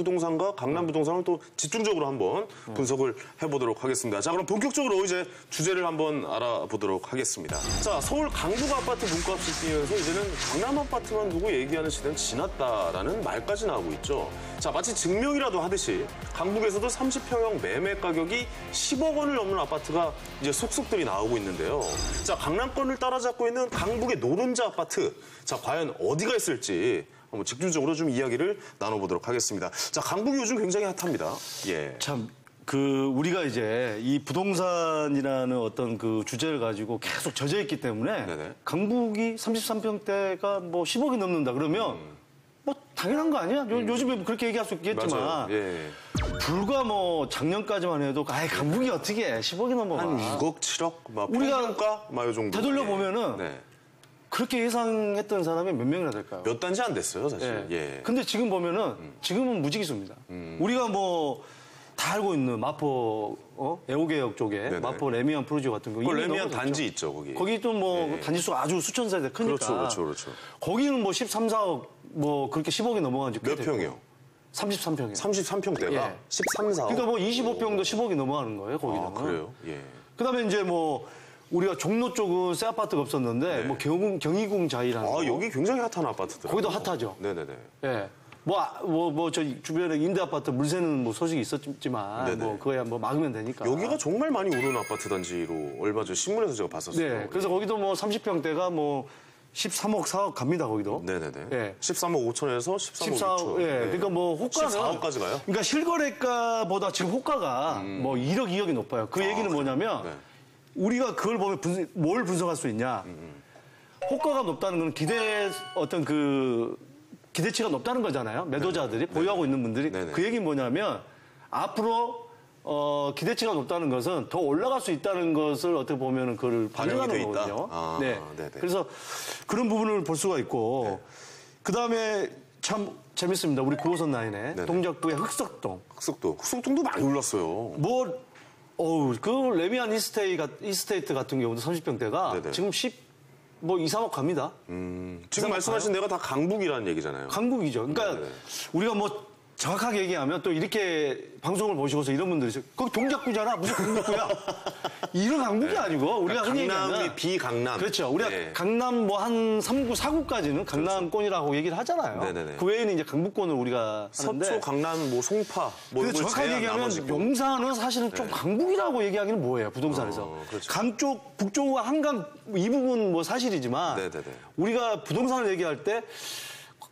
부동산과 강남 부동산을 또 집중적으로 한번 분석을 해보도록 하겠습니다. 자, 그럼 본격적으로 이제 주제를 한번 알아보도록 하겠습니다. 자, 서울 강북 아파트 문값이 뛰면서 이제는 강남 아파트만 두고 얘기하는 시대는 지났다라는 말까지 나오고 있죠. 자, 마치 증명이라도 하듯이 강북에서도 30평형 매매 가격이 10억 원을 넘는 아파트가 이제 속속들이 나오고 있는데요. 자, 강남권을 따라잡고 있는 강북의 노른자 아파트. 자, 과연 어디가 있을지 한번 집중적으로 좀 이야기를 나눠보도록 하겠습니다. 자, 강북이 요즘 굉장히 핫합니다. 예. 참, 그, 우리가 이제 이 부동산이라는 어떤 그 주제를 가지고 계속 젖어 있기 때문에 네네. 강북이 33평대가 뭐 10억이 넘는다 그러면 뭐 당연한 거 아니야? 요, 요즘에 그렇게 얘기할 수 있겠지만 음. 맞아요. 예. 불과 뭐 작년까지만 해도 아예 강북이 어떻게 해? 10억이 넘어. 한 6억, 7억, 막 우리가 평균가, 막요 정도. 되돌려 예. 보면은 네. 그렇게 예상했던 사람이 몇 명이나 될까요? 몇 단지 안 됐어요, 사실. 예. 예. 음. 근데 지금 보면은 지금은 무지기수입니다. 우리가 뭐 다 알고 있는 마포 어? 애호개역 쪽에 네네. 마포 레미안 프로지오 같은 거 그 레미안. 단지 있죠, 거기. 거기 또뭐 예. 단지 수가 아주 수천 세대 크니까 그렇죠, 그렇죠, 그렇죠. 거기는 뭐 13, 4억 뭐 그렇게 10억이 넘어간 지꽤 몇 됐고. 평이요? 33평이요. 33평대가 예. 13, 4억. 그러니까 뭐 25평도 10억이 넘어가는 거예요, 거기는. 아, 그래요? 예. 그다음에 이제 뭐 우리가 종로 쪽은 새 아파트가 없었는데 뭐 경희궁, 경희궁 자이라는 네. 아, 거. 여기 굉장히 핫한 아파트들. 거기도 핫하죠. 네네네. 예. 뭐, 아, 뭐, 뭐, 저 주변에 임대 아파트 물새는 뭐 소식이 있었지만, 네네. 뭐, 그거야 뭐 막으면 되니까. 여기가 정말 많이 오르는 아파트 단지로 얼마 전 신문에서 제가 봤었어요. 네. 그래서 거기도 뭐 30평대가 뭐 13억, 4억 갑니다, 거기도. 네네네. 예. 13억 5천에서 13억 14억, 6천. 예. 그러니까 뭐 호가는. 14억까지 가요? 그러니까 실거래가보다 지금 호가가 뭐 1억, 2억이 높아요. 그 얘기는 뭐냐면, 네. 우리가 그걸 보면 분석- 뭘 분석할 수 있냐. 호가가 높다는 건 기대, 어떤 그, 기대치가 높다는 거잖아요. 매도자들이, 보유하고 있는 분들이. 네네. 그 얘기는 뭐냐면, 앞으로, 어, 기대치가 높다는 것은 더 올라갈 수 있다는 것을 어떻게 보면은 그걸 반영하는? 거거든요. 아, 네. 네네. 그래서 그런 부분을 볼 수가 있고, 그 다음에 참 재밌습니다. 우리 9호선 라인에 네네. 동작구의 흑석동. 흑석도. 흑석동도 많이 올랐어요. 뭐, 어우, 그 레미안 이스테이, 가- 이스테이트 같은 경우도 30평대가 네네. 지금 10, 뭐 2, 3억 갑니다. 음, 지금 말씀하신 데가 다 강북이라는 얘기잖아요. 강북이죠. 그러니까 네네. 우리가 뭐 정확하게 얘기하면 또 이렇게 방송을 보시고서 이런 분들이 있어요. 거기 동작구잖아. 무슨 강북구야. 이런 강북이 아니고 우리가 흔히 그러니까 강남이 얘기하는 비강남. 그렇죠. 우리가 네. 강남 뭐 한 3구, 4구까지는 강남권이라고 얘기를 하잖아요. 네네네. 그 외에는 이제 강북권을 우리가 하는데 서초, 강남, 뭐 송파, 뭐 근데 정확하게 얘기하면. 용산은 사실은 좀 강북이라고 얘기하기는 뭐예요 부동산에서 어, 그렇죠. 강쪽 북쪽과 한강 이 부분 뭐 사실이지만 네네네. 우리가 부동산을 얘기할 때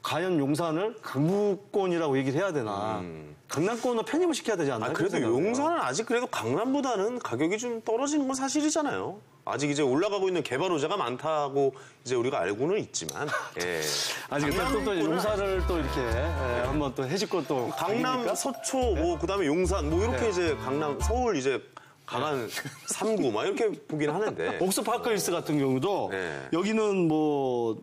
과연 용산을 강북권이라고 얘기를 해야 되나 강남권을 편입을 시켜야 되지 않나요? 아, 그래도. 용산은 아직 그래도 강남보다는 가격이 좀 떨어지는 건 사실이잖아요. 아직 이제 올라가고 있는 개발 호재가 많다고 이제 우리가 알고는 있지만, 예. 아직 또, 또, 용산을 또 이렇게 예, 한번 또 해집고 또 강남, 아닙니까? 서초, 뭐, 그 다음에 용산, 뭐, 이렇게 네. 이제 강남, 서울 이제 강한 삼구막 이렇게 보긴 하는데. 옥스 파크힐스 같은 경우도 네. 여기는 뭐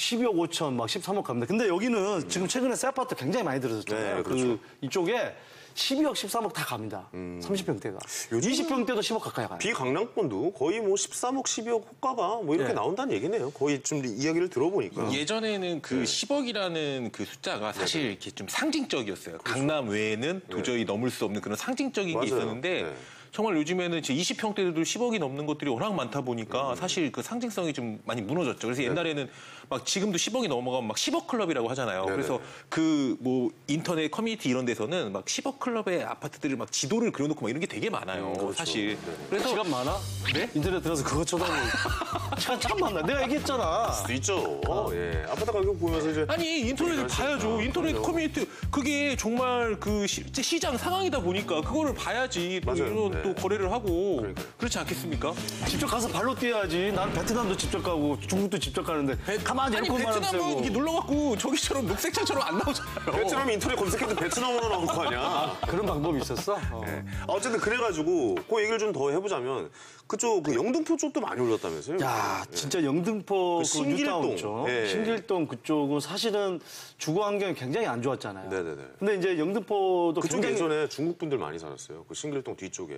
12억 5천 막 13억 갑니다. 근데 여기는 지금 최근에 새 아파트 굉장히 많이 들어섰잖아요. 네, 그렇죠. 그 이쪽에 12억 13억 다 갑니다. 30평대가. 요즘은 20평대도 10억 가까이 가요. 비강남권도 거의 뭐 13억, 12억 호가가 뭐 이렇게 네. 나온다는 얘기네요. 거의 좀 이야기를 들어보니까. 예전에는 그 네. 10억이라는 그 숫자가 사실 이렇게 좀 상징적이었어요. 강남 외에는 도저히 넘을 수 없는 그런 상징적인 그렇죠. 맞아요. 게 있었는데 네. 정말 요즘에는 제 20평대도 10억이 넘는 것들이 워낙 많다 보니까 사실 그 상징성이 좀 많이 무너졌죠. 그래서 옛날에는 막 지금도 10억이 넘어가면 막 10억 클럽이라고 하잖아요. 네네. 그래서 그 뭐 인터넷 커뮤니티 이런 데서는 막 10억 클럽의 아파트들을 막 지도를 그려놓고 막 이런 게 되게 많아요. 그렇죠. 사실. 네네. 그래서 시간 많아? 네? 인터넷 들어서 그거 쳐다보고. 시간 참 많나? 내가 얘기했잖아. 수 있죠. 예. 아파트 가격 보면서 이제. 아니 인터넷을 봐야죠. 인터넷 그렇죠. 커뮤니티 그게 정말 그 실제 시장 상황이다 보니까 그거를 봐야지 또 맞아요. 이런 네. 또 거래를 하고 그러니까요. 그렇지 않겠습니까? 직접 가서 발로 뛰어야지. 나는 베트남도 직접 가고 중국도 직접 가는데 가만 히 아니 에어컨 바람 베트남은. 이렇게 놀러 갖고 저기처럼 녹색차처럼 안 나오잖아요. 베트남 인터넷 검색해도 베트남으로 나올 거 아니야. 그런 방법이 있었어? 어. 아, 어쨌든 그래가지고 그 얘기를 좀 더 해보자면 그쪽 그 영등포 쪽도 많이 올랐다면서요? 야, 진짜 영등포 그그 신길동. 쪽, 예. 신길동 그쪽은 사실은 주거 환경이 굉장히 안 좋았잖아요. 네네네. 근데 이제 영등포도 그쪽 굉장히 예전에 중국 분들 많이 살았어요. 그 신길동 뒤쪽에.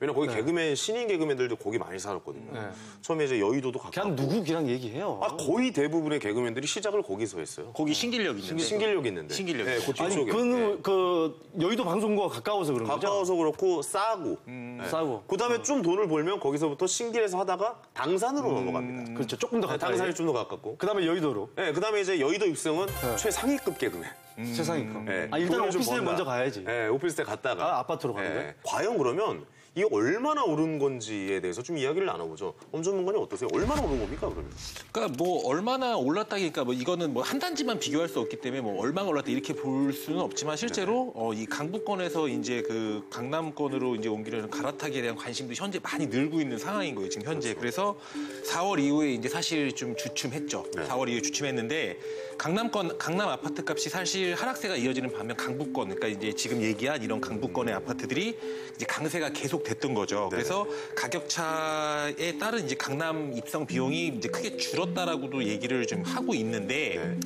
왜냐 면 거기 개그맨 신인 개그맨들도 거기 많이 살았거든요. 네. 처음에 이제 여의도도 가깝고. 그냥 누구 그냥 얘기해요. 아 거의 대부분의 개그맨들이 시작을 거기서 했어요. 거기 신길역 있는데. 신길역 있는데. 신길역. 네, 그 아니, 뒤쪽에. 그는 네. 그 여의도 방송국과 가까워서 그런 거죠. 가까워서 그렇고 싸고. 네. 싸고. 그다음에 좀 돈을 벌면 거기서부터 신길에서 하다가 당산으로 넘어갑니다. 그렇죠. 조금 더 네, 가까이. 당산이 좀 더 가깝고. 그다음에 여의도로 네, 그다음에 이제 여의도 육성은 최상위급 개그맨. 세상이 거. 네, 아, 일단 오피스에 번다. 먼저 가야지. 네, 오피스에 갔다가. 아, 아파트로 가는 거예요? 과연 그러면 이게 얼마나 오른 건지에 대해서 좀 이야기를 나눠보죠. 엄 전문가님 어떠세요? 얼마나 오른 겁니까, 그러면? 그러니까 뭐 얼마나 올랐다기니까 뭐 이거는 뭐 한 단지만 비교할 수 없기 때문에 뭐 얼마가 올랐다 이렇게 볼 수는 없지만 실제로 어, 이 강북권에서 이제 그 강남권으로 이제 옮기려는 갈아타기에 대한 관심도 현재 많이 늘고 있는 상황인 거예요 지금 현재 그래서 4월 이후에 이제 사실 좀 주춤했죠 4월 이후에 주춤했는데 강남권 강남 아파트 값이 사실 하락세가 이어지는 반면 강북권 그러니까 이제 지금 얘기한 이런 강북권의 아파트들이 이제 강세가 계속 됐던 거죠 그래서 가격 차에 따른 이제 강남 입성 비용이 이제 크게 줄었다라고도 얘기를 좀 하고 있는데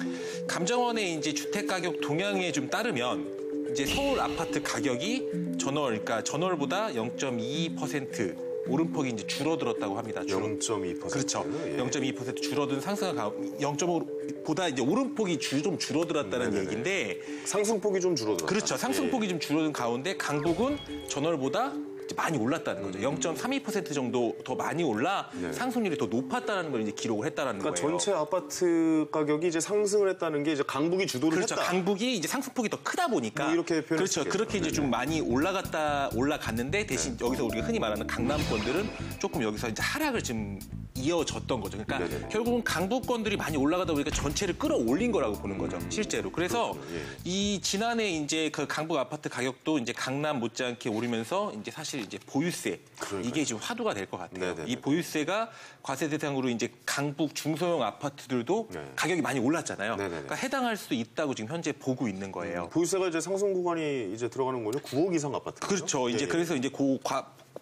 감정원의 이제 주택 가격 동향에 좀 따르면 이제 서울 아파트 가격이 전월 그러니까 전월보다 0.2% 오름폭이 이제 줄어들었다고 합니다. 줄어- 0.2%. 그렇죠. 예. 0.2% 줄어든 상승을 0.5보다 이제 오름폭이 줄, 좀 줄어들었다는 얘기인데 상승폭이 좀 줄어들었다. 그렇죠. 상승폭이 좀 줄어든 가운데 강북은 전월보다 많이 올랐다는 거죠. 음. 0.32% 정도 더 많이 올라 상승률이 더 높았다는 걸 이제 기록을 했다는 네. 그러니까 거예요. 전체 아파트 가격이 이제 상승을 했다는 게 이제 강북이 주도를 그렇죠. 했다. 강북이 이제 상승폭이 더 크다 보니까 뭐 이렇게 표현할 수 그렇죠. 그렇게 이제 좀 많이 올라갔다 올라갔는데 대신 네. 여기서 우리가 흔히 말하는 강남권들은 조금 여기서 이제 하락을 좀 이어졌던 거죠. 그러니까 네네네. 결국은 강북권들이 많이 올라가다 보니까 전체를 끌어올린 거라고 보는 거죠. 실제로. 그래서 예. 이 지난해 이제 그 강북 아파트 가격도 이제 강남 못지않게 오르면서 이제 사실 이제 보유세 이게 지금 화두가 될 것 같아요. 네네네. 이 보유세가 과세 대상으로 이제 강북 중소형 아파트들도 네. 가격이 많이 올랐잖아요. 네네네. 그러니까 해당할 수 있다고 지금 현재 보고 있는 거예요. 보유세가 이제 상승 구간이 이제 들어가는 거죠. 9억 이상 아파트. 그렇죠. 이제 예, 예. 그래서 이제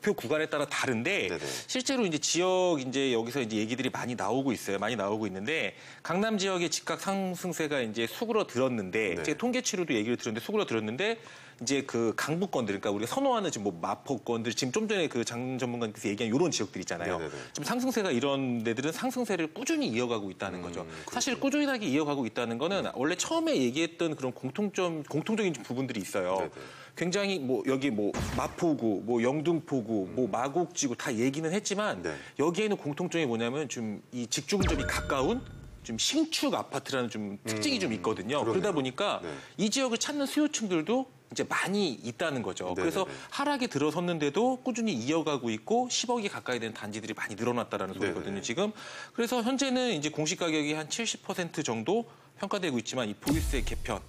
그표 구간에 따라 다른데 네네. 실제로 이제 지역 이제 여기서 이제 얘기들이 많이 나오고 있어요. 많이 나오고 있는데 강남 지역의 집값 상승세가 이제 수그러 들었는데 네. 제 통계치로도 얘기를 들었는데 수그러 들었는데 이제 그 강북권들 그러니까 우리가 선호하는 지금 뭐 마포권들 지금 좀 전에 그 장 전문가님께서 얘기한 이런 지역들 있잖아요. 네네네. 지금 상승세가 이런 데들은 상승세를 꾸준히 이어가고 있다는 거죠. 사실 꾸준하게 이어가고 있다는 거는 원래 처음에 얘기했던 그런 공통점 공통적인 부분들이 있어요. 네네. 굉장히 뭐 여기 뭐 마포구, 뭐 영등포구, 뭐 마곡지구 다 얘기는 했지만 네. 여기에는 공통점이 뭐냐면 좀 이 직주근접이 가까운 좀 신축 아파트라는 좀 특징이 좀 있거든요. 그러다 보니까 네. 이 지역을 찾는 수요층들도 이제 많이 있다는 거죠. 네네네. 그래서 하락에 들어섰는데도 꾸준히 이어가고 있고 10억이 가까이 되는 단지들이 많이 늘어났다라는 소리거든요. 네네. 지금 그래서 현재는 이제 공시 가격이 한 70% 정도 평가되고 있지만 이 보유세 개편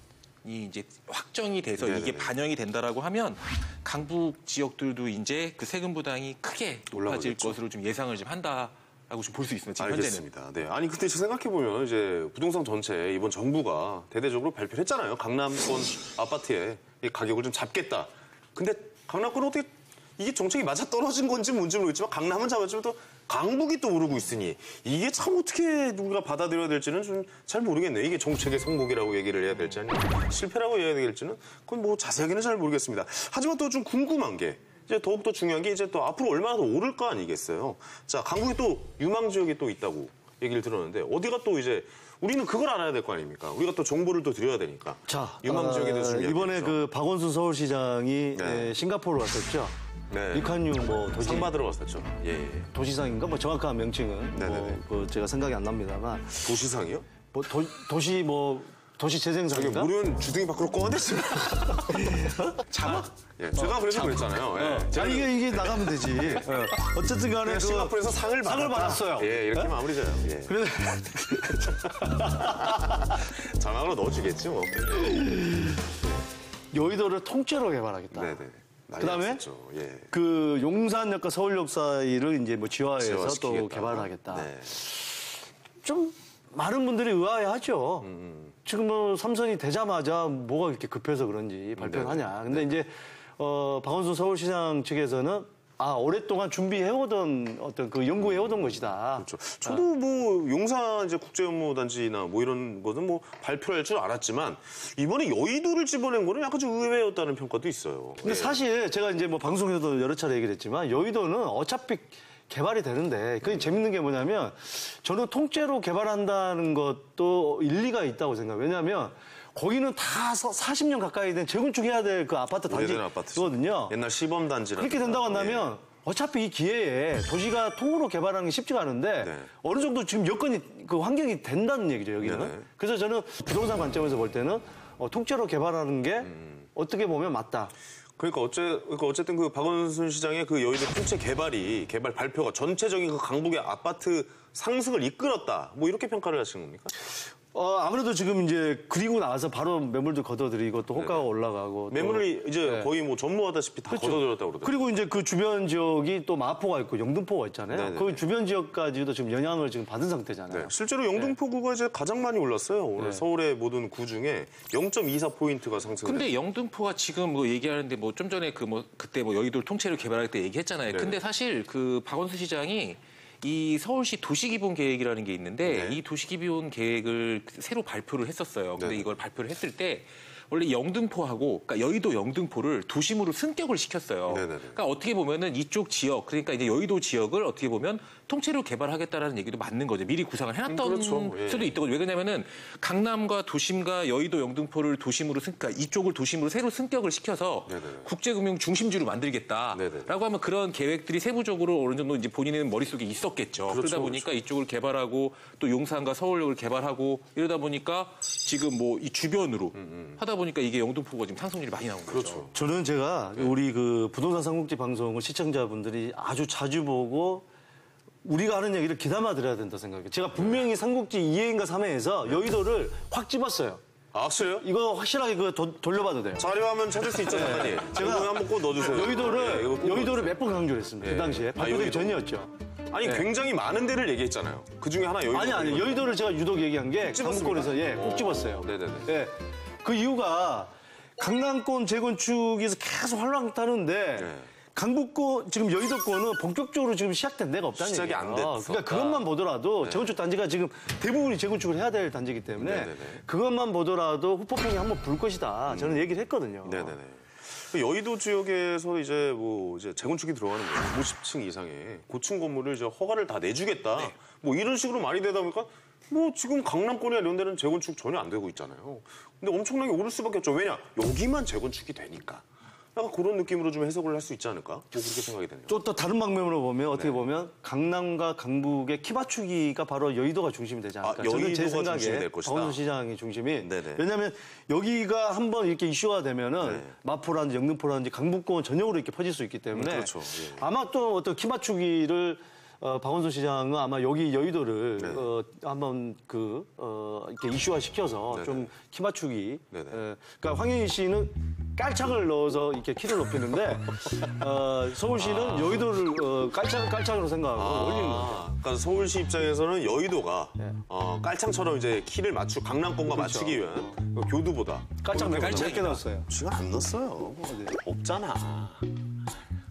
이 이제 확정이 돼서 이게 네네네. 반영이 된다라고 하면 강북 지역들도 이제 그 세금 부담이 크게 높아질 올라가겠죠. 것으로 좀 예상을 좀 한다 라고 좀 볼 수 있습니다. 지금 현재는. 알겠습니다. 네. 아니 근데 생각해 보면 이제 부동산 전체 이번 정부가 대대적으로 발표를 했잖아요. 강남권 아파트의 이 가격을 좀 잡겠다. 근데 강남권은 어떻게 이게 정책이 맞아 떨어진 건지 뭔지 모르겠지만 강남은 잡았지만 또 강북이 또 오르고 있으니 이게 참 어떻게 우리가 받아들여야 될지는 좀 잘 모르겠네요. 이게 정책의 성공이라고 얘기를 해야 될지 아니면 실패라고 해야 될지는 그건 뭐 자세하게는 잘 모르겠습니다. 하지만 또 좀 궁금한 게 이제 더욱더 중요한 게 이제 또 앞으로 얼마나 더 오를까 아니겠어요. 자, 강북에 또 유망 지역이 또 있다고 얘기를 들었는데 어디가 또 이제 우리는 그걸 알아야 될 거 아닙니까? 우리가 또 정보를 또 드려야 되니까. 자, 유망 지역에 대해서 좀 어, 이번에. 그 박원순 서울시장이 네. 예, 싱가포르 왔었죠. 네. 리칸유 뭐 도시 상 받으러 왔었죠. 예, 예. 도시상인가 뭐 정확한 명칭은 네네네. 뭐그 제가 생각이 안 납니다만 도시상이요? 뭐 도, 도시 뭐 도시 저게 재생상인가? 무료는 주둥이 밖으로 꺼냈어요. 자막 예, 제가 그래서 그랬잖아요. 예. 제가 아니 이게 이게 나가면 되지. 예. 어쨌든 간에 그 싱가포르에서 상을 받았다. 상을 받았어요. 예, 이렇게 마무리져요. 예. 그래 자막으로 넣어주겠지 뭐. 여의도를 통째로 개발하겠다. 네네. 난리 그다음에 났었죠. 예. 그 용산역과 서울역 사이를 이제 뭐 지화해서 또 지화시키겠다. 개발을 하겠다. 네. 좀 많은 분들이 의아해하죠. 음, 지금 뭐 삼선이 되자마자 뭐가 이렇게 급해서 그런지 발표를 네. 하냐. 근데 이제 어 박원순 서울시장 측에서는 아 오랫동안 준비해오던 어떤 그 연구해오던 것이다. 그렇죠. 저도 뭐 용산 이제 국제업무단지나 뭐 이런 거는 뭐 발표할 줄 알았지만 이번에 여의도를 집어낸 거는 약간 좀 의외였다는 평가도 있어요. 근데 사실 제가 이제 뭐 방송에서도 여러 차례 얘기를 했지만 여의도는 어차피 개발이 되는데 그게 재밌는 게 뭐냐면 저는 통째로 개발한다는 것도 일리가 있다고 생각해요. 왜냐하면 거기는 다 40년 가까이 된 재건축해야 될 그 아파트. 단지거든요. 옛날 시범 단지라 그렇게 된다고 한다면 어차피 이 기회에 도시가 통으로 개발하는 게 쉽지가 않은데 네. 어느 정도 지금 여건이 그 환경이 된다는 얘기죠 여기는. 네네. 그래서 저는 부동산 관점에서 볼 때는 어, 통째로 개발하는 게 음. 어떻게 보면 맞다. 그러니까 어째 그러니까 어쨌든 그 박원순 시장의 그 여의도 통째 개발이 개발 발표가 전체적인 그 강북의 아파트 상승을 이끌었다. 뭐 이렇게 평가를 하시는 겁니까? 어, 아무래도 지금 이제 그리고 나서 바로 매물도 걷어들이고 또 호가가 올라가고 또- 매물이 이제 네. 거의 뭐 전무하다시피 다 그렇죠. 걷어들였다고 그러더라고요. 그리고 이제 그 주변 지역이 또 마포가 있고 영등포가 있잖아요. 네네네. 그 주변 지역까지도 지금 영향을 지금 받은 상태잖아요. 네, 실제로 영등포구가 이제 가장 많이 올랐어요. 오늘 서울의 모든 구 중에 0.24 포인트가 상승을 근데 영등포가 지금 뭐 얘기하는데 뭐 좀 전에 그 뭐 그때 뭐 여의도를 통째로 개발할 때 얘기했잖아요. 네. 근데 사실 그 박원순 시장이 이 서울시 도시기본 계획이라는 게 있는데 네. 이 도시기본 계획을 새로 발표를 했었어요. 근데 네. 이걸 발표를 했을 때 원래 영등포하고 그러니까 여의도 영등포를 도심으로 승격을 시켰어요. 네네네. 그러니까 어떻게 보면은 이쪽 지역 그러니까 이제 여의도 지역을 어떻게 보면 통째로 개발하겠다라는 얘기도 맞는 거죠. 미리 구상을 해놨던 음, 그렇죠. 예. 수도 있더군요. 왜 그러냐면은 강남과 도심과 여의도 영등포를 도심으로 승, 그러니까 이쪽을 도심으로 새로 승격을 시켜서. 국제금융 중심지로 만들겠다라고 네네. 하면 그런 계획들이 세부적으로 어느 정도 이제 본인은 머릿속에 있었겠죠. 그러다 그렇죠, 보니까 이쪽을 개발하고 또 용산과 서울역을 개발하고 이러다 보니까 지금 뭐 이 주변으로 하다 보니까 이게 영등포가 지금 상승률이 많이 나온 거죠. 음, 그렇죠. 저는 제가 네. 우리 그 부동산 삼국지 방송을 시청자분들이 아주 자주 보고 우리가 하는 얘기를 귀담아 들어야 된다 생각해요. 제가 분명히 삼국지 2회인가 3회에서 여의도를 확 집었어요. 아, 확실해요? 이거 확실하게 그 도- 돌려봐도 돼요. 자료화면 찾을 수 있죠, 작가님. 제가 이거 한번 꼭 넣어주세요. 여의도를 꼭 여의도를 몇 번 강조를 했습니다. 예. 그 당시에 아, 발표되기 여의도. 전이었죠. 아니 굉장히 많은 데를 얘기했잖아요. 그 중에 하나 여의도. 아니 아니 여의도를 제가 유독 얘기한 게? 강북권에서 예, 꼭 집었어요. 네네네. 예. 그 이유가 강남권 재건축에서 계속 활랑 타는데 네. 강북권 지금 여의도권은 본격적으로 지금 시작된 데가 없다는 시작이 얘기예요. 안 됐었다. 그러니까 그것만 보더라도 재건축 단지가 지금 대부분이 재건축을 해야 될 단지이기 때문에 네네네. 그것만 보더라도 후폭풍이 한번 불 것이다. 저는 얘기를 했거든요. 네네네. 그 여의도 지역에서 이제 뭐 이제 재건축이 들어가는 거예요. 50층 이상의 고층 건물을 이제 허가를 다 내주겠다. 뭐 이런 식으로 말이 되다 보니까 뭐 지금 강남권이나 이런 데는 재건축 전혀 안 되고 있잖아요. 근데 엄청나게 오를 수밖에 없죠. 왜냐? 여기만 재건축이 되니까. 약간 그런 느낌으로 좀 해석을 할 수 있지 않을까? 뭐 그렇게 생각이 되네요. 또, 또 다른 방면으로 보면 어떻게 보면 강남과 강북의 키 맞추기가 바로 여의도가 중심이 되지 않을까. 아, 저는 제 생각에 될 것이다. 박원순 시장이 중심이. 네네. 왜냐하면 여기가 한번 이렇게 이슈가 되면은 네. 마포라든지 영등포라든지 강북권 전역으로 이렇게 퍼질 수 있기 때문에 음, 그렇죠. 예. 아마 또 어떤 키 맞추기를 어, 박원순 시장은 아마 여기 여의도를 네. 어, 한번 그 어, 이렇게 이슈화 시켜서 네네. 좀키 맞추기. 네네. 예. 그러니까 황현희 씨는 깔창을 넣어서 이렇게 키를 높이는데 어, 서울시는 여의도를 어, 깔창 깔창으로 생각하고 올리는 거죠. 아, 그러니까 서울시 입장에서는 여의도가 네. 어, 깔창처럼 이제 키를 맞추 강남권과 맞추기 위한 그 교두보다 깔창 몇개 깔창이다. 넣었어요. 지금 안 넣었어요. 없잖아.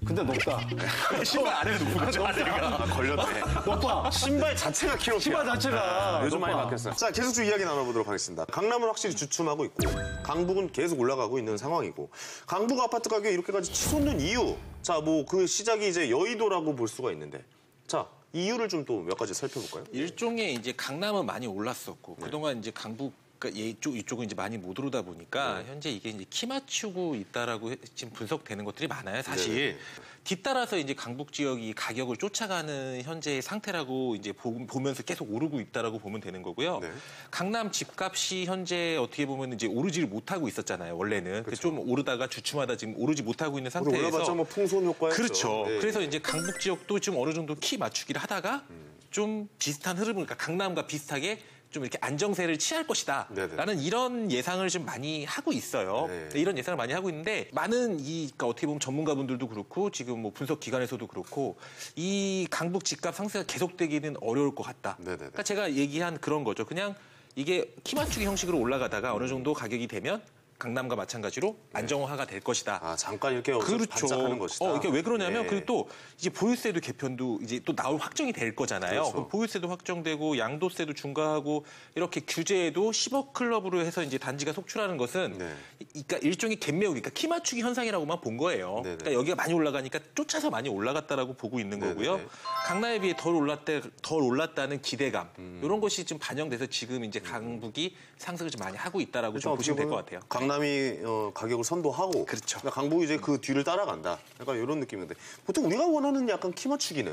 근데 높다. 신발 안에 높은 거죠? 아, 걸렸네. 높아. 신발 자체가 키로 신발 자체가 요즘 많이. 바뀌었어요. 자, 계속 좀 이야기 나눠보도록 하겠습니다. 강남은 확실히 주춤하고 있고, 강북은 계속 올라가고 있는 상황이고, 강북 아파트 가격이 이렇게까지 치솟는 이유. 자, 뭐 그 시작이 이제 여의도라고 볼 수가 있는데, 자, 이유를 좀 또 몇 가지 살펴볼까요? 일종의 이제 강남은 많이 올랐었고 네. 그동안 이제 강북 그러니까 이쪽 이쪽은 이제 많이 못 오르다 보니까 네. 현재 이게 이제 키 맞추고 있다라고 해- 지금 분석되는 것들이 많아요 사실 네네. 뒤따라서 이제 강북 지역이 가격을 쫓아가는 현재의 상태라고 이제 보, 보면서 계속 오르고 있다라고 보면 되는 거고요. 네. 강남 집값이 현재 어떻게 보면 이제 오르지를 못하고 있었잖아요 원래는 그좀 오르다가 주춤하다 지금 오르지 못하고 있는 그렇죠. 상태에서 올라봤자 뭐 풍선 효과였죠. 그렇죠. 네. 그래서 이제 강북 지역도 좀 어느 정도 키 맞추기를 하다가 좀 비슷한 흐름을, 그러니까 강남과 비슷하게 좀 이렇게 안정세를 취할 것이다. 네네. 라는 이런 예상을 좀 많이 하고 있어요. 네. 이런 예상을 많이 하고 있는데 많은 이, 그러니까 어떻게 보면 전문가분들도 그렇고 지금 뭐 분석 기관에서도 그렇고 이 강북 집값 상승가 계속되기는 어려울 것 같다. 네네네. 그러니까 제가 얘기한 그런 거죠. 그냥 이게 키 맞추기 형식으로 올라가다가 어느 정도 가격이 되면 강남과 마찬가지로 안정화가 될 것이다. 아 잠깐 이렇게 여기서 반짝하는 것이다. 어, 이게 왜 그러냐면 예. 그리고 또 이제 보유세도 개편도 이제 또 나올 확정이 될 거잖아요. 그렇죠. 그럼 보유세도 확정되고 양도세도 중과하고 이렇게 규제에도 10억 클럽으로 해서 이제 단지가 속출하는 것은 네. 이- 그러니까 일종의 갭매우기, 그러니까 키 맞추기 현상이라고만 본 거예요. 네네. 그러니까 여기가 많이 올라가니까 쫓아서 많이 올라갔다라고 보고 있는. 거고요. 강남에 비해 덜 올랐다, 덜 올랐다는 기대감 음. 이런 것이 지금 반영돼서 지금 이제 강북이 상승을 좀 많이 하고 있다라고 좀 일단 보시면 될 것 같아요. 보면 강남이 어, 가격을 선도하고 그렇죠. 그러니까 강북이 이제 그 뒤를 따라간다. 약간 이런 느낌인데 보통 우리가 원하는 약간 키 맞추기는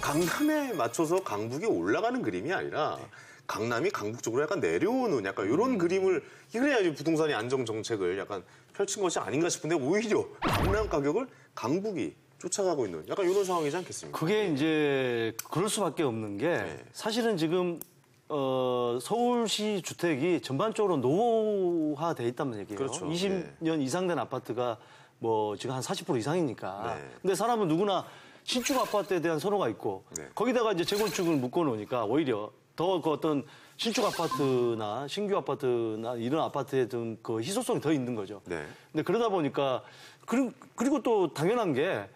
강남에 맞춰서 강북이 올라가는 그림이 아니라 강남이 강북 쪽으로 약간 내려오는 약간 이런 음. 그림을 그래야지 부동산의 안정 정책을 약간 펼친 것이 아닌가 싶은데 오히려 강남 가격을 강북이 쫓아가고 있는 약간 이런 상황이지 않겠습니까? 그게 이제 그럴 수밖에 없는 게 네. 사실은 지금 어, 서울시 주택이 전반적으로 노후화돼 있다는 얘기예요. 그렇죠. 20년 이상 된 아파트가 뭐 지금 한 40% 이상이니까. 네. 근데 사람은 누구나 신축 아파트에 대한 선호가 있고 네. 거기다가 이제 재건축을 묶어 놓으니까 오히려 더 그 어떤 신축 아파트나 신규 아파트나 이런 아파트에 좀그 희소성이 더 있는 거죠. 네. 근데 그러다 보니까 그리고, 그리고 또 당연한 게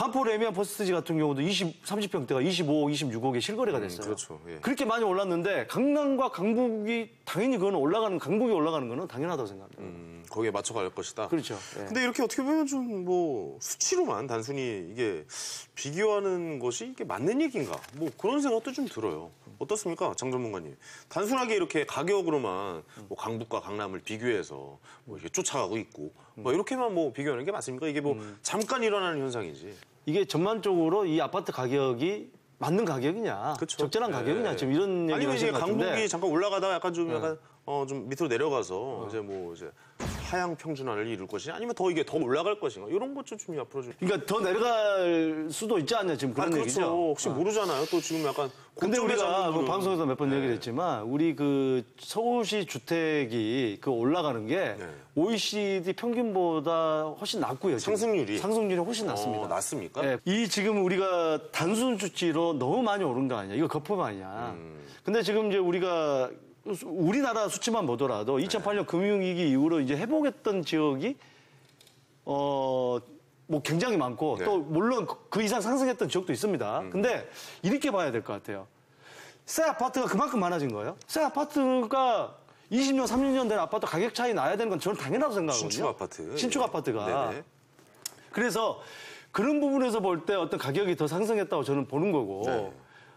반포 레미안 퍼스트지 같은 경우도 20, 30평대가 25, 26억에 실거래가 됐어요. 그렇죠. 예. 그렇게 많이 올랐는데 강남과 강북이 당연히 그거는 올라가는 강북이 올라가는 거는 당연하다고 생각합니다. 음, 거기에 맞춰 갈 것이다. 그렇죠. 예. 근데 이렇게 어떻게 보면 좀 뭐 수치로만 단순히 이게 비교하는 것이 이게 맞는 얘기인가? 뭐 그런 생각도 좀 들어요. 어떻습니까, 장 전문가님? 단순하게 이렇게 가격으로만 뭐 강북과 강남을 비교해서 뭐 이렇게 쫓아가고 있고 뭐 이렇게만 뭐 비교하는 게 맞습니까? 이게 뭐 잠깐 일어나는 현상이지. 이게 전반적으로 이 아파트 가격이 맞는 가격이냐, 그쵸. 적절한 예. 가격이냐 지금 이런 얘기를 아니면 이제 강북이 잠깐 올라가다가 약간 좀 약간 어 좀 밑으로 내려가서 이제 뭐 이제 하향 평준화를 이룰 것이냐 아니면 더 이게 더 올라갈 것인가 이런 것좀 앞으로 좀 그러니까 더 내려갈 수도 있지 않냐 지금 그런 아, 그렇죠. 얘기죠. 혹시 모르잖아요. 또 지금 약간 근데 우리가 그 방송에서 몇번 네. 얘기를 했지만 우리 그 서울시 주택이 그 올라가는 게 네. OECD 평균보다 훨씬 낮고요. 지금. 상승률이? 상승률이 훨씬 낮습니다. 어, 낮습니까? 예, 이 지금 우리가 단순 수치로 너무 많이 오른 거 아니야? 이거 거품 아니야? 음. 근데 지금 이제 우리가 수- 우리나라 수치만 보더라도 2008년 금융위기 이후로 이제 회복했던 지역이 어, 뭐 굉장히 많고 네. 음. 또 물론 그- 그 이상 상승했던 지역도 있습니다. 근데 이렇게 봐야 될 것 같아요. 새 아파트가 그만큼 많아진 거예요. 새 아파트가 20년, 30년 된 아파트 가격 차이 나야 되는 건 저는 당연하다고 생각하거든요. 신축 아파트. 신축 예. 아파트가. 네네. 그래서 그런 부분에서 볼 때 어떤 가격이 더 상승했다고 저는 보는 거고. 네.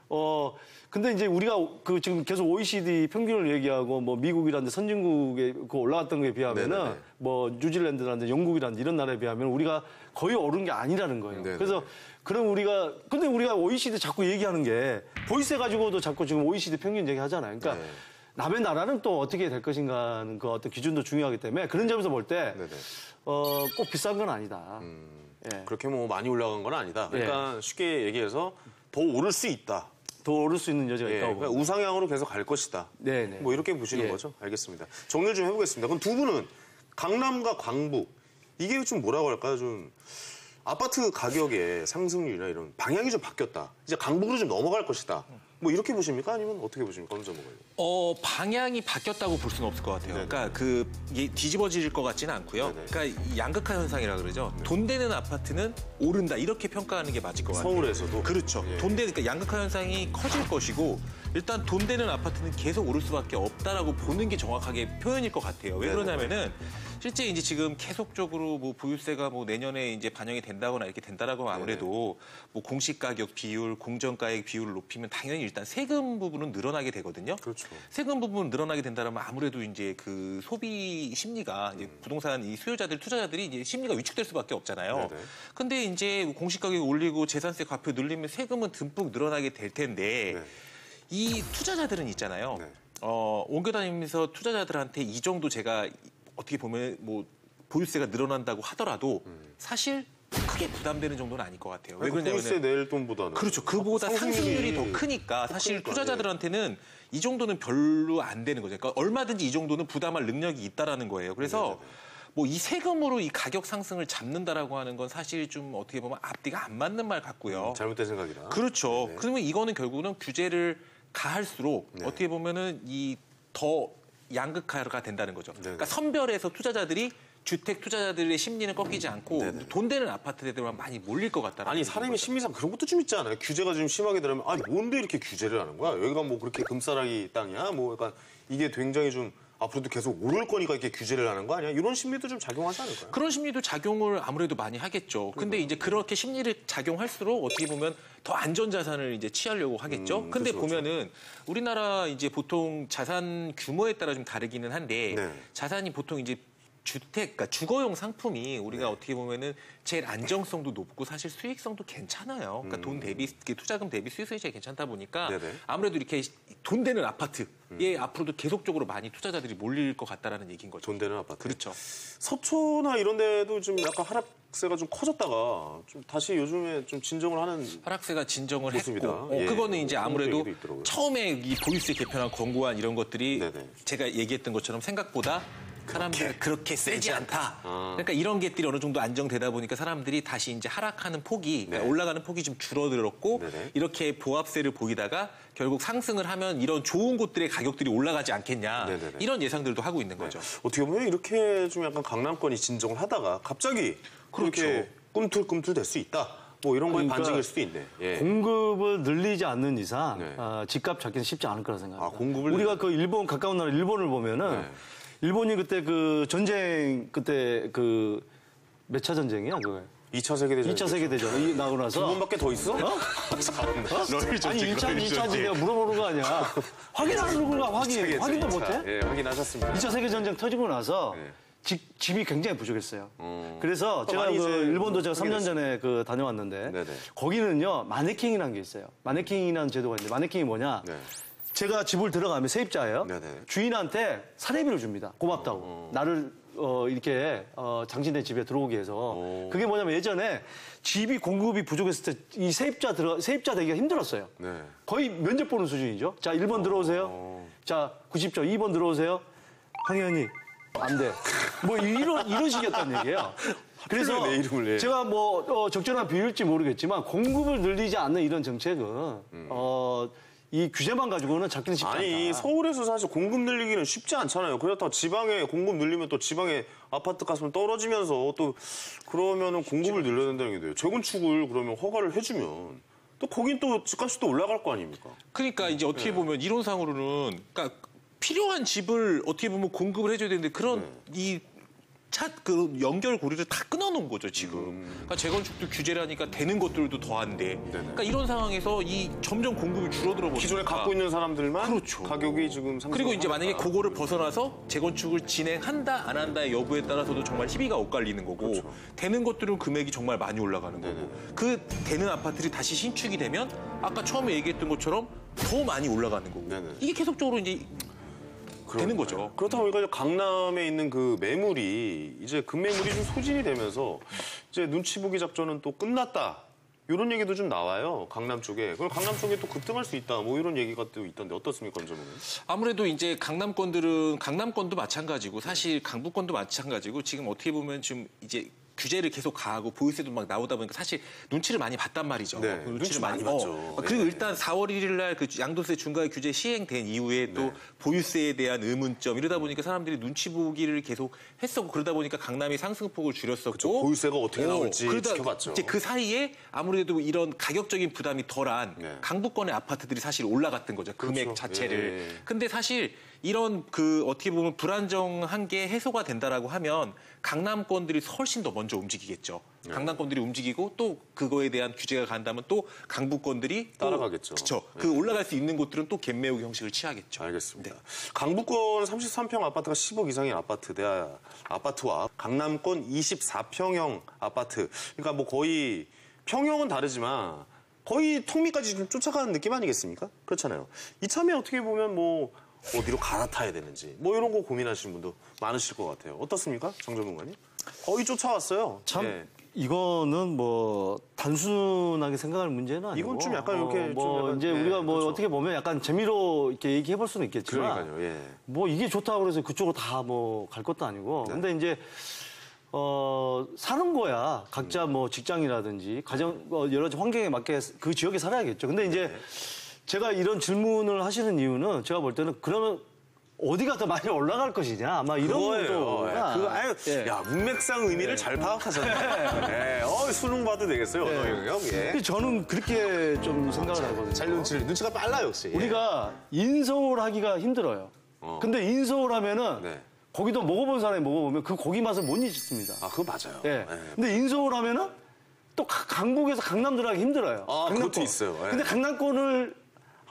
어, 근데 이제 우리가 그 지금 계속 OECD 평균을 얘기하고 뭐 미국이라든지 선진국에 그 올라갔던 거에 비하면은 네네네. 뭐 뉴질랜드라든지 영국이라든지 이런 나라에 비하면 우리가 거의 오른 게 아니라는 거예요. 네네. 그래서 그럼 우리가 근데 우리가 OECD 자꾸 얘기하는 게 보이세 가지고도 자꾸 지금 OECD 평균 얘기하잖아요. 그러니까 네. 남의 나라는 또 어떻게 될 것인가 하는 그 어떤 기준도 중요하기 때문에 그런 점에서 볼때 네네. 어, 꼭 비싼 건 아니다. 예. 그렇게 뭐 많이 올라간 건 아니다. 예. 그러니까 쉽게 얘기해서 더 오를 수 있다. 더 오를 수 있는 여지가 예, 있다고 그러니까. 우상향으로 계속 갈 것이다. 네 네. 뭐 이렇게 보시는 예. 거죠. 알겠습니다. 정리를 좀 해보겠습니다. 그럼 두 분은 강남과 광북 이게 좀 뭐라고 할까요? 좀 아파트 가격의 상승률이나 이런 방향이 좀 바뀌었다. 이제 강북으로 좀 넘어갈 것이다. 뭐 이렇게 보십니까? 아니면 어떻게 보십니까? 전문가님? 어 방향이 바뀌었다고 볼 수는 없을 것 같아요. 그러니까 그 뒤집어질 것 같지는 않고요. 네네. 그러니까 이 양극화 현상이라 그러죠. 돈 되는 아파트는 오른다 이렇게 평가하는 게 맞을 것 같아요. 서울에서도 그렇죠. 예. 돈 되는 그러니까 양극화 현상이 커질 것이고 일단 돈 되는 아파트는 계속 오를 수밖에 없다라고 보는 게 정확하게 표현일 것 같아요. 왜 네네. 그러냐면은 실제 이제 지금 계속적으로 뭐 보유세가 뭐 내년에 이제 반영이 된다거나 이렇게 된다라고 하면 아무래도 뭐 공시 가격 비율, 공정 가액 비율을 높이면 당연히 일단 세금 부분은 늘어나게 되거든요. 그렇죠. 세금 부분 늘어나게 된다면 아무래도 이제 그 소비 심리가 이제 부동산 이 수요자들 투자자들이 이제 심리가 위축될 수밖에 없잖아요. 네네. 근데 이제 공시 가격 올리고 재산세 과표 늘리면 세금은 듬뿍 늘어나게 될 텐데 네. 이 투자자들은 있잖아요. 네. 어, 옮겨 다니면서 투자자들한테 이 정도 제가 어떻게 보면 뭐 보유세가 늘어난다고 하더라도 사실 크게 부담되는 정도는 아닐 것 같아요. 왜 그러니까 보유세 그러냐면 낼 돈보다는 그렇죠. 그보다 상승률이 더 크니까 사실 크니까, 투자자들한테는 이 정도는 별로 안 되는 거죠. 그러니까 얼마든지 이 정도는 부담할 능력이 있다라는 거예요. 그래서 뭐이 세금으로 이 가격 상승을 잡는다라고 하는 건 사실 좀 어떻게 보면 앞뒤가 안 맞는 말 같고요. 잘못된 생각이다. 그렇죠. 네네. 그러면 이거는 결국은 규제를 가할수록 네. 어떻게 보면은 이 더 양극화가 된다는 거죠. 네. 그러니까 선별해서 투자자들이 주택 투자자들의 심리는 꺾이지 않고 돈 되는 아파트들만 많이 몰릴 것 같다는 아니 사람의 심리상 그런 것도 좀 있지 않아요? 규제가 좀 심하게 들으면 아니 뭔데 이렇게 규제를 하는 거야? 여기가 뭐 그렇게 금싸라기 땅이야? 뭐 약간 이게 굉장히 좀 앞으로도 계속 오를 거니까 이렇게 규제를 하는 거 아니야? 이런 심리도 좀 작용하지 않을까요? 그런 심리도 작용을 아무래도 많이 하겠죠. 근데 이제 그렇게 심리를 작용할수록 어떻게 보면 더 안전 자산을 이제 취하려고 하겠죠. 음, 근데 그렇죠, 보면은 우리나라 이제 보통 자산 규모에 따라 좀 다르기는 한데 네. 자산이 보통 이제 주택, 그러니까 주거용 상품이 우리가 네. 어떻게 보면은 제일 안정성도 높고 사실 수익성도 괜찮아요. 그러니까 돈 대비 그 투자금 대비 수익성이 제일 괜찮다 보니까 음. 네네. 아무래도 이렇게 돈 되는 아파트에 앞으로도 계속적으로 많이 투자자들이 몰릴 것 같다라는 얘기인 거죠. 돈 되는 아파트. 그렇죠. 서초나 이런 데도 좀 약간 하락세가 좀 커졌다가 좀 다시 요즘에 좀 진정을 하는 하락세가 진정을 그렇습니다. 했고 어, 예. 그거는 이제 아무래도. 처음에 이 보유세 개편안 권고안 이런 것들이 네네. 제가 얘기했던 것처럼 생각보다 사람들이 그렇게 세지 않다. 아. 그러니까 이런 것들이 어느 정도 안정되다 보니까 사람들이 다시 이제 하락하는 폭이 그러니까 네. 올라가는 폭이 좀 줄어들었고 네네. 이렇게 보합세를 보이다가 결국 상승을 하면 이런 좋은 곳들의 가격들이 올라가지 않겠냐 네네네. 이런 예상들도 하고 있는 거죠. 어떻게 보면 이렇게 좀 약간 강남권이 진정을 하다가 갑자기 그렇게 그렇죠. 꿈틀꿈틀 될 수 있다. 뭐 이런 거에 그러니까 반증일 수도 있네. 예. 공급을 늘리지 않는 이상 네. 어, 집값 잡기는 쉽지 않을 거라 생각합니다. 아, 공급을 우리가 그 일본 가까운 나라 일본을 보면은 네. 일본이 그때 그 전쟁 그때 그 몇 차 전쟁이야 그거? 2차 세계대전. 2차 세계대전이 나고 나서 두 번밖에 더 있어? 아니 1차, 2차지 내가 물어보는 거 아니야. 확인하는 거가 확인. 확인도 못 해? 예, 확인하셨습니다. 2차 세계전쟁 터지고 나서 네. 집, 집이 굉장히 부족했어요. 그래서 제가 그 일본도 제가 하게 3년 전에 그 다녀왔는데 네네. 거기는요 마네킹이라는 게 있어요. 마네킹이라는 제도가 있는데 마네킹이 뭐냐? 네. 제가 집을 들어가면 세입자예요. 네네. 주인한테 사례비를 줍니다. 고맙다고. 나를 어, 이렇게 어, 장신의 집에 들어오게 해서 그게 뭐냐면 예전에 집이 공급이 부족했을 때 이 세입자 들어 세입자 되기가 힘들었어요. 네. 거의 면접 보는 수준이죠. 자, 1번 들어오세요. 자, 90점 2번 들어오세요. 황 의원님, 안 돼. 뭐 이런, 이런 식이었단 얘기예요. 그래서. 제가 뭐 어, 적절한 비율일지 모르겠지만 공급을 늘리지 않는 이런 정책은 어, 이 규제만 가지고는 잡기는 쉽지 아니 않다. 서울에서 사실 공급 늘리기는 쉽지 않잖아요. 그렇다고 지방에 공급 늘리면 또 지방에 아파트 값은 떨어지면서 또 그러면은 공급을 늘려야 된다는 게 돼요. 재건축을 그러면 허가를 해주면 또 거긴 또 집값이 또 올라갈 거 아닙니까? 그러니까 이제 어떻게 네. 보면 이론상으로는 그러니까 필요한 집을 어떻게 보면 공급을 해줘야 되는데 그런 네. 이 차 그 연결 고리를 다 끊어놓은 거죠 지금. 음. 그러니까 재건축도 규제를 하니까 되는 것들도 더한데. 네, 그러니까 이런 상황에서 이 점점 공급이 줄어들어 버리니까. 기존에 갖고 있는 사람들만 그렇죠. 가격이 지금 상승. 그리고 이제 만약에 그거를 벗어나서 재건축을 진행한다 안 한다의 여부에 따라서도 정말 희비가 엇갈리는 거고 그렇죠. 되는 것들은 금액이 정말 많이 올라가는 거고 그 되는 아파트들이 다시 신축이 되면 아까 처음에 얘기했던 것처럼 더 많이 올라가는 거고 네네. 이게 계속적으로 이제 되는 거죠. 그렇다 보니까 강남에 있는 그 매물이 이제 급매물이 좀 소진이 되면서 이제 눈치 보기 작전은 또 끝났다. 이런 얘기도 좀 나와요. 강남 쪽에. 그럼 강남 쪽에 또 급등할 수 있다. 뭐 이런 얘기가 또 있던데 어떻습니까, 건조는? 아무래도 이제 강남권들은 강남권도 마찬가지고 사실 강북권도 마찬가지고 지금 어떻게 보면 지금 이제 규제를 계속 가하고 보유세도 막 나오다 보니까 사실 눈치를 많이 봤단 말이죠. 네, 그 눈치 많이 봤죠. 어. 그리고 네. 일단 4월 1일 날 그 양도세 중과 규제 시행된 이후에 또 네. 보유세에 대한 의문점 이러다 보니까 사람들이 눈치 보기를 계속 했었고 그러다 보니까 강남이 상승폭을 줄였었고 그쵸, 보유세가 어떻게 나올지 그러다 지켜봤죠. 이제 그 사이에 아무래도 이런 가격적인 부담이 덜한 네. 강북권의 아파트들이 사실 올라갔던 거죠. 금액 그렇죠. 자체를. 예. 근데 사실 이런 그 어떻게 보면 불안정한 게 해소가 된다라고 하면 강남권들이 훨씬 더 먼저 움직이겠죠. 네. 강남권들이 움직이고 또 그거에 대한 규제가 간다면 또 강북권들이 또 따라가겠죠. 그렇죠. 그 올라갈 수 있는 곳들은 또 갭매우기 형식을 취하겠죠. 알겠습니다. 강북권 33평 아파트가 10억 이상인 아파트, 대 아파트와 강남권 24평형 아파트. 그러니까 뭐 거의 평형은 다르지만 거의 통미까지 좀 쫓아가는 느낌 아니겠습니까? 그렇잖아요. 이참에 어떻게 보면 뭐 어디로 갈아타야 되는지 뭐 이런 거 고민하시는 분도 많으실 것 같아요. 어떻습니까? 정 전문가님? 거의 쫓아왔어요. 참 예. 이거는 뭐 단순하게 생각할 문제는 아니고 이건 좀 약간 이렇게 좀뭐 약간, 이제 네, 우리가 뭐 그렇죠. 어떻게 보면 약간 재미로 이렇게 얘기해 볼 수는 있겠지만 그러니까요. 예. 뭐 이게 좋다고 그래서 그쪽으로 다 뭐 갈 것도 아니고 네. 근데 이제 어 사는 거야 각자 뭐 직장이라든지 가정 어, 여러 가지 환경에 맞게 그 지역에 살아야겠죠 근데 이제 네. 제가 이런 질문을 하시는 이유는 제가 볼 때는 그러면 어디가 더 많이 올라갈 것이냐 아마 이런 그거예요. 예. 그거 아유, 예. 야 문맥상 의미를 잘 파악하잖아요. 예. 어, 수능 봐도 되겠어요, 언어 영역. 예. 근데 저는 그렇게 좀 생각을 하거든요. 잘 눈치 눈치가 빨라 역시. 예. 우리가 인서울 하기가 힘들어요. 근데 인서울 하면은 네. 거기도 먹어본 사람이 먹어보면 그 고기 맛을 못 잊습니다. 아 그거 맞아요. 예. 예. 근데 인서울 하면은 또 가- 강북에서 강남 들어가기 힘들어요. 아, 강남권. 그것도 있어요. 예. 근데 강남권을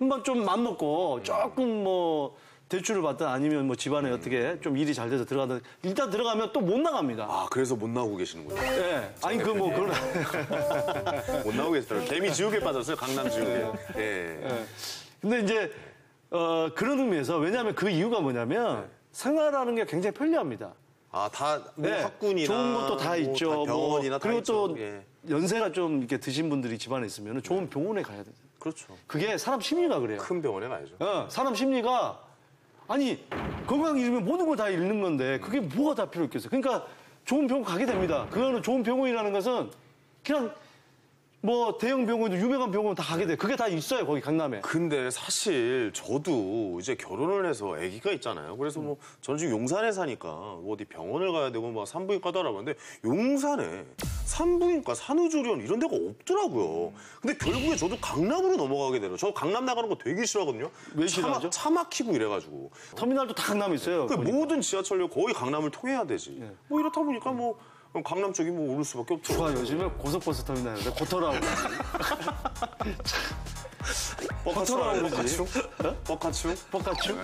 한번 좀 맘먹고 조금 뭐 대출을 받든 아니면 뭐 집안에 어떻게 좀 일이 잘 돼서 들어가든 일단 들어가면 또 못 나갑니다. 아 그래서 못 나오고 계시는군요. 예. 아니 그 뭐 그런 못 나오고 계시더라고요. 개미 지옥에 빠졌어요, 강남 지옥에. 예. 근데 이제 어, 그런 의미에서 왜냐하면 그 이유가 뭐냐면 생활하는 게 굉장히 편리합니다. 아, 다, 뭐 네, 학군이나. 좋은 것도 다뭐 있죠. 다 병원이나 뭐, 다 그리고 있죠. 또 예. 연세가 좀 이렇게 드신 분들이 집안에 있으면 좋은 병원에 가야 돼요. 그렇죠. 그게 사람 심리가 그래요. 큰 병원에 가야죠. 어, 사람 심리가 아니 건강 잃으면 모든 걸 다 잃는 건데 그게 뭐가 다 필요 있겠어요. 그러니까 좋은 병원 가게 됩니다. 그거는 좋은 병원이라는 것은 그냥 뭐 대형 병원도 유명한 병원 다 가게 돼. 그게 다 있어요 거기 강남에. 근데 사실 저도 이제 결혼을 해서 아기가 있잖아요. 그래서 뭐 저는 지금 용산에 사니까 뭐 어디 병원을 가야 되고 막 산부인과도 알아봤는데 용산에 산부인과 산후조리원 이런 데가 없더라고요. 근데 결국에 저도 강남으로 넘어가게 되요. 저 강남 나가는 거 되게 싫어하거든요. 왜 차, 싫어하죠? 막- 차 막히고 이래가지고. 터미널도 다 강남에 있어요. 그. 모든 지하철역 거의 강남을 통해야 되지. 뭐 이렇다 보니까 뭐 강남 쪽이 뭐 오를 수밖에 없죠. 와 요즘에 고속버스 터미널인데 고터라고. 버터라고 알아요? 그러지. 뻑카충? 뻑카충? 뻑가추?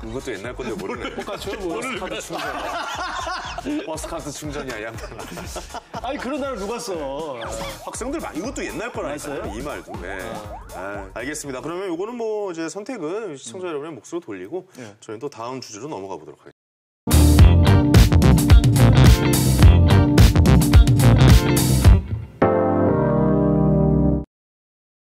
그것도 옛날 건데 모르네. 뻑가추? 뭐. 버스카드 충전. 버스카드 충전이야, 이 양반아. 아니 그런 날을 누가 써? 학생들 말 이것도 옛날 거라니까요. 이 말도. 네. 아, 알겠습니다. 그러면 요거는 뭐 이제 선택은 시청자 여러분의 몫으로 돌리고 저희는 또 다음 주제로 넘어가 보도록 하겠습니다.